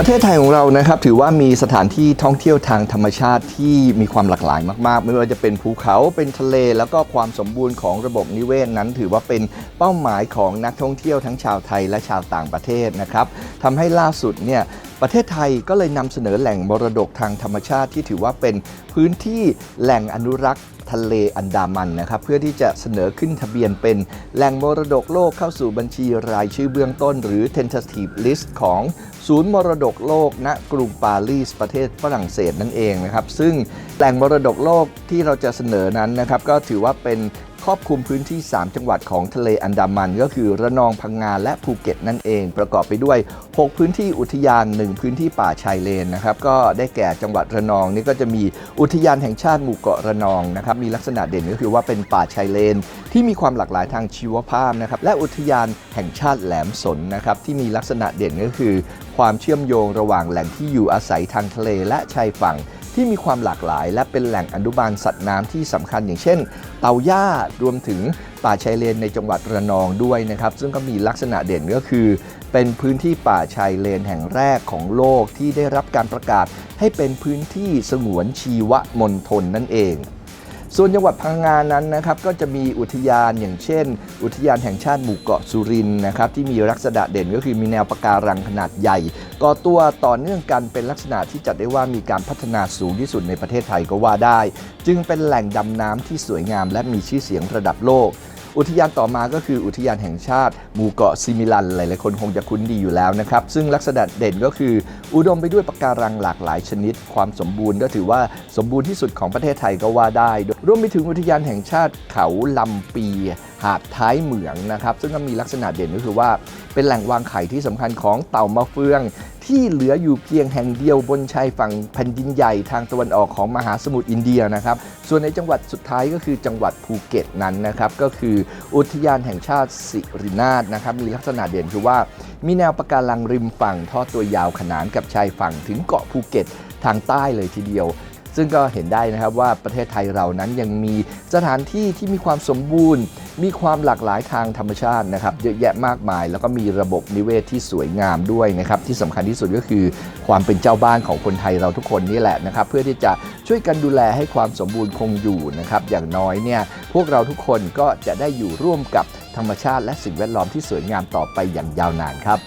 ประเทศไทยของเรานะครับถือว่ามีสถานที่ท่องเที่ยวทางธรรมชาติที่มีความหลากหลายมากๆ ไม่ว่าจะเป็นภูเขาเป็นทะเล แล้วก็ความสมบูรณ์ของระบบนิเวศนั้น ถือว่าเป็นเป้าหมายของนักท่องเที่ยวทั้งชาวไทยและชาวต่างประเทศนะครับทำให้ล่าสุดเนี่ยประเทศไทยก็เลยนำเสนอแหล่งมรดกทางธรรมชาติที่ถือว่าเป็นพื้นที่แหล่งอนุรักษ์ทะเลอันดามันนะครับเพื่อที่จะเสนอขึ้นทะเบียนเป็นแหล่งมรดกโลกเข้าสู่บัญชีรายชื่อเบื้องต้น หรือ tentative list ของ ศูนย์มรดกโลกณกรุงปารีสประเทศฝรั่งเศสนั่นเองนะครับ ซึ่งแหล่งมรดกโลกที่เราจะเสนอนั้นนะครับ ก็ถือว่าเป็นครอบคลุมพื้นที่ 3 จังหวัดของทะเลอันดามัน ก็คือระนองพังงาและภูเก็ตนั่นเอง ประกอบไปด้วย 6 พื้นที่อุทยาน 1 พื้นที่ป่าชายเลนนะครับก็ได้แก่จังหวัดระนองนี่ก็จะมีอุทยานแห่งชาติหมู่เกาะระนองนะครับมีลักษณะเด่นก็คือว่าเป็นป่าชายเลนที่มีความหลากหลายทางชีวภาพนะครับและอุทยานแห่งชาติแหลมสนนะครับที่มีลักษณะเด่นก็คือ ความเชื่อมโยงระหว่างแหล่งที่อยู่อาศัยทางทะเลและชายฝั่งที่มีความหลากหลาย และเป็นแหล่งอนุบาลสัตว์น้ำที่สำคัญอย่างเช่น เต่าย่ารวมถึงป่าชายเลนในจังหวัดระนองด้วยนะครับ ซึ่งก็มีลักษณะเด่นก็คือ เป็นพื้นที่ป่าชายเลนแห่งแรกของโลกที่ได้รับการประกาศ ให้เป็นพื้นที่สงวนชีวมณฑลนั่นเอง ส่วนจังหวัดพังงานั้นนะครับก็จะมีอุทยานอย่างเช่น อุทยานแห่งชาติหมู่เกาะสุรินทร์นะครับที่มีลักษณะเด่นก็คือมีแนวปะการังขนาดใหญ่ก่อตัวต่อเนื่องกันเป็นลักษณะที่จัดได้ว่ามีการพัฒนาสูงที่สุดในประเทศไทยก็ว่าได้ จึงเป็นแหล่งดำน้ำที่สวยงาม และมีชื่อเสียงระดับโลก อุทยานต่อมาก็คืออุทยานแห่งชาติหมู่เกาะซิมิลัน หลายๆคนคงจะคุ้นดีอยู่แล้วนะครับ ซึ่งลักษณะเด่นก็คือ อุดมไปด้วยปะการังหลากหลายชนิด ความสมบูรณ์ก็ถือว่าสมบูรณ์ที่สุดของประเทศไทยก็ว่าได้ รวมไปถึงอุทยานแห่งชาติเขาลำปี หาดท้ายเหมืองนะครับ ซึ่งก็มีลักษณะเด่นก็คือว่า เป็นแหล่งวางไข่ที่สำคัญของเต่ามะเฟือง ที่เหลืออยู่เพียงแห่งเดียวบนชายฝั่งแผ่นดินใหญ่ทางตะวันออกของมหาสมุทรอินเดียนะครับ ส่วนในจังหวัดสุดท้ายก็คือจังหวัดภูเก็ตนั้นนะครับ ก็คืออุทยานแห่งชาติสิรินาถนะครับ มีลักษณะเด่นคือว่า มีแนวปะการังริมฝั่งทอดตัวยาวขนานกับชายฝั่งถึงเกาะภูเก็ตทางใต้เลยทีเดียวซึ่งก็เห็นได้นะครับว่าประเทศไทยเรานั้นยังมีสถานที่ที่มีความสมบูรณ์ มีความหลากหลายทางธรรมชาตินะครับเยอะแยะมากมาย แล้วก็มีระบบนิเวศที่สวยงามด้วยนะครับที่สำคัญที่สุดก็คือความเป็นเจ้าบ้านของคนไทยเราทุกคนนี่แหละนะครับเพื่อที่จะช่วยกันดูแลให้ความสมบูรณ์คงอยู่นะครับอย่างน้อยเนี่ยพวกเราทุกคนก็จะได้อยู่ร่วมกับธรรมชาติและสิ่งแวดล้อมที่สวยงามต่อไปอย่างยาวนานครับ